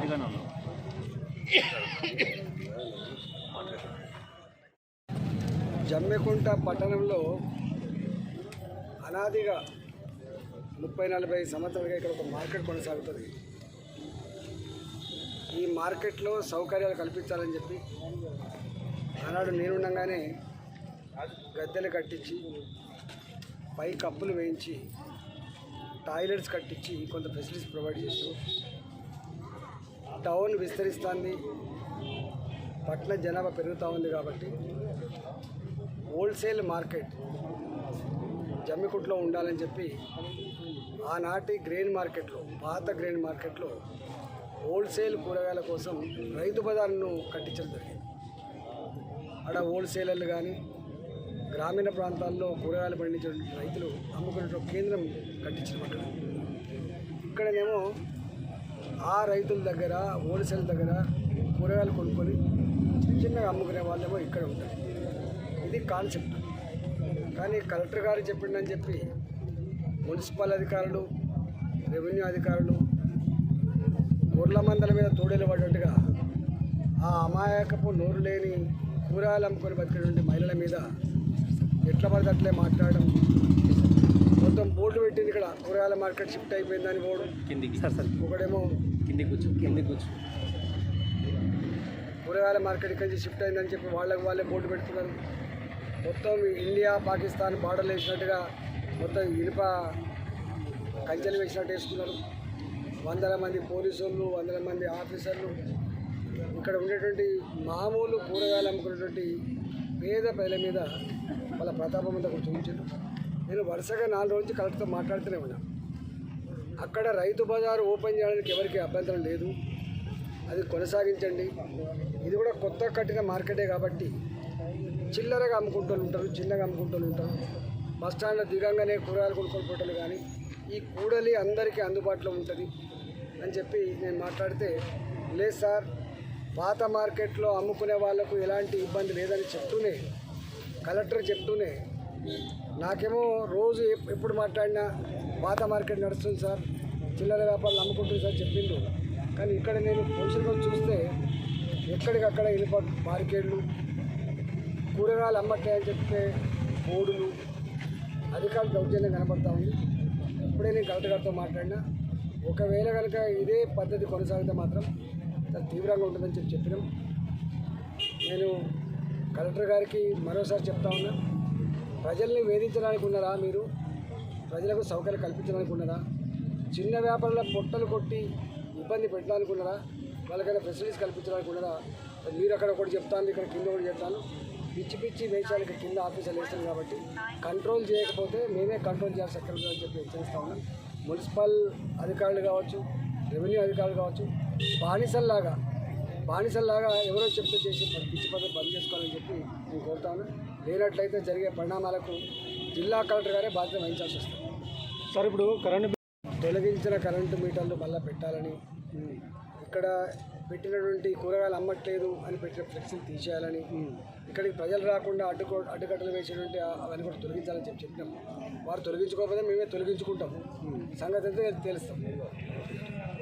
జమ్మికుంట జమ్మెకుంట పట్టణంలో అనాదిగా ముప్పై నలభై సంవత్సరాలుగా ఇక్కడ ఒక మార్కెట్ కొనసాగుతుంది. ఈ మార్కెట్లో సౌకర్యాలు కల్పించాలని చెప్పి ఆనాడు నేనుండగానే గద్దెలు కట్టించి పై కప్పులు వేయించి టాయిలెట్స్ కట్టించి కొంత ఫెసిలిటీస్ ప్రొవైడ్ చేస్తూ టౌన్ విస్తరిస్తుంది. పట్ల జనాభా పెరుగుతూ ఉంది కాబట్టి. హోల్సేల్ మార్కెట్ జమ్మికుట్లో ఉండాలని చెప్పి ఆనాటి గ్రెయిన్ మార్కెట్లో పాత గ్రెయిన్ మార్కెట్లో హోల్సేల్ కూరగాయల కోసం రైతు బజార్ను కట్టించడం జరిగింది. అక్కడ హోల్సేలర్లు కానీ గ్రామీణ ప్రాంతాల్లో కూరగాయలు పండించే రైతులు అమ్ముకునే కేంద్రం కట్టించడం అక్కడ. ఇక్కడనేమో ఆ రైతుల దగ్గర హోల్సేల్ దగ్గర కూరగాయలు కొనుక్కొని చిన్న చిన్నగా అమ్ముకునే వాళ్ళేమో ఇక్కడ ఉంటారు. ఇది కాన్సెప్ట్. కానీ కలెక్టర్ గారు చెప్పిండని చెప్పి మున్సిపల్ అధికారులు రెవెన్యూ అధికారులు ఊర్ల మందల మీద తోడేలు పడ్డట్టుగా ఆ అమాయకపు నోరు లేని కూరగాయలు అమ్ముకొని బతికేటువంటి మహిళల మీద ఎట్ల పడితే అట్లే మాట్లాడడం మొత్తం బోర్డు పెట్టింది ఇక్కడ కూరగాయల మార్కెట్ షిఫ్ట్ అయిపోయిందని బోర్డు కిందికి. Sir sir. ఒకడేమో కిందికి కూర్చో కిందికి కూర్చో. కూరగాయల మార్కెట్ ఇక్కడి నుంచి షిఫ్ట్ అయిందని చెప్పి వాళ్ళకి వాళ్ళే బోర్డు పెడుతున్నారు. మొత్తం ఇండియా పాకిస్తాన్ బార్డర్లు వేసినట్టుగా మొత్తం ఇనుప కంచెలు వేసినట్టు వేసుకున్నారు. వందల మంది పోలీసు వాళ్ళు వందల మంది ఆఫీసర్లు. ఇక్కడ ఉండేటువంటి మామూలు కూరగాయలు అమ్ముకునేటువంటి పేద ప్రజల మీద వాళ్ళ ప్రతాపం అంతా చూపించారు నేను వరుసగా నాలుగు రోజులు కలెక్టర్తో మాట్లాడుతూనే ఉన్నా. అక్కడ రైతు బజారు ఓపెన్ చేయడానికి ఎవరికి అభ్యంతరం లేదు. అది కొనసాగించండి. ఇది కూడా కొత్త కట్టిన మార్కెటే కాబట్టి చిల్లరగా అమ్ముకుంటూ ఉంటారు చిన్నగా అమ్ముకుంటూ ఉంటారు. బస్ స్టాండ్లో దిగంగానే కూరగాయలు కొనుక్కొని పోటలు కానీ ఈ కూడలి అందరికీ అందుబాటులో ఉంటుంది అని చెప్పి నేను మాట్లాడితే లేదు సార్ పాత మార్కెట్లో అమ్ముకునే వాళ్ళకు ఎలాంటి ఇబ్బంది లేదని చెప్తూనే కలెక్టర్ చెప్తూనే నాకేమో రోజు ఎప్పుడు మాట్లాడినా పాత మార్కెట్ నడుస్తుంది సార్ చిల్లర వ్యాపారాలు అమ్ముకుంటుంది సార్ చెప్పిండు కానీ ఇక్కడ నేను పొజిషన్లో చూస్తే ఎక్కడికక్కడ ఇనుప మార్కెట్లు కూరగాయలు అమ్మట్లేదని చెప్తే బోర్డులు అధికారులు దౌర్జన్యం కనబడతా ఉంది. ఇప్పుడే నేను కలెక్టర్ గారితో మాట్లాడినా. ఒకవేళ కనుక ఇదే పద్ధతి కొనసాగితే మాత్రం చాలా తీవ్రంగా ఉంటుందని చెప్పి చెప్పినాం. నేను కలెక్టర్ గారికి మరోసారి చెప్తా ఉన్నా. ప్రజల్ని వేధించడానికి ఉన్నారా మీరు? ప్రజలకు సౌకర్యం కల్పించడానికి ఉన్నారా? చిన్న వ్యాపారుల పొట్టలు కొట్టి ఇబ్బంది పెట్టడానికి ఉన్నారా? వాళ్ళకైనా ఫెసిలిటీస్ కల్పించడానికి ఉన్నారా? మీరు అక్కడ ఒకటి చెప్తాను ఇక్కడ కింద ఒకటి చెప్తాను పిచ్చి పిచ్చి వేషాలు ఇక్కడ కింద ఆఫీసర్లు వేస్తాం కాబట్టి కంట్రోల్ చేయకపోతే మేమే కంట్రోల్ చేయాల్సి అక్కడ అని చెప్పి హెచ్చరిస్తా ఉన్నాం. మున్సిపల్ అధికారులు కావచ్చు రెవెన్యూ అధికారులు కావచ్చు బానిసల్లాగా బానిసల్లాగా ఎవరో చెప్తే చేసి పిచ్చి పద్ధతి బంద్ చేసుకోవాలని చెప్పి నేను కోరుతాను లేనట్లయితే జరిగే పరిణామాలకు జిల్లా కలెక్టర్ గారే బాధ్యత వహించాల్సి వస్తుంది. సార్ ఇప్పుడు కరెంట్ తొలగించిన కరెంటు మీటర్లు మళ్ళీ పెట్టాలని ఇక్కడ పెట్టినటువంటి కూరగాయలు అమ్మట్లేదు అని పెట్టిన ఫ్లెక్సీలు తీసేయాలని ఇక్కడికి ప్రజలు రాకుండా అడ్డుకో అడ్డుకట్టలు వేసేటువంటి అవన్నీ కూడా తొలగించాలని చెప్పి చెప్పినాం. వారు తొలగించుకోకపోతే మేమే తొలగించుకుంటాం సంగతి అయితే తెలుస్తాం.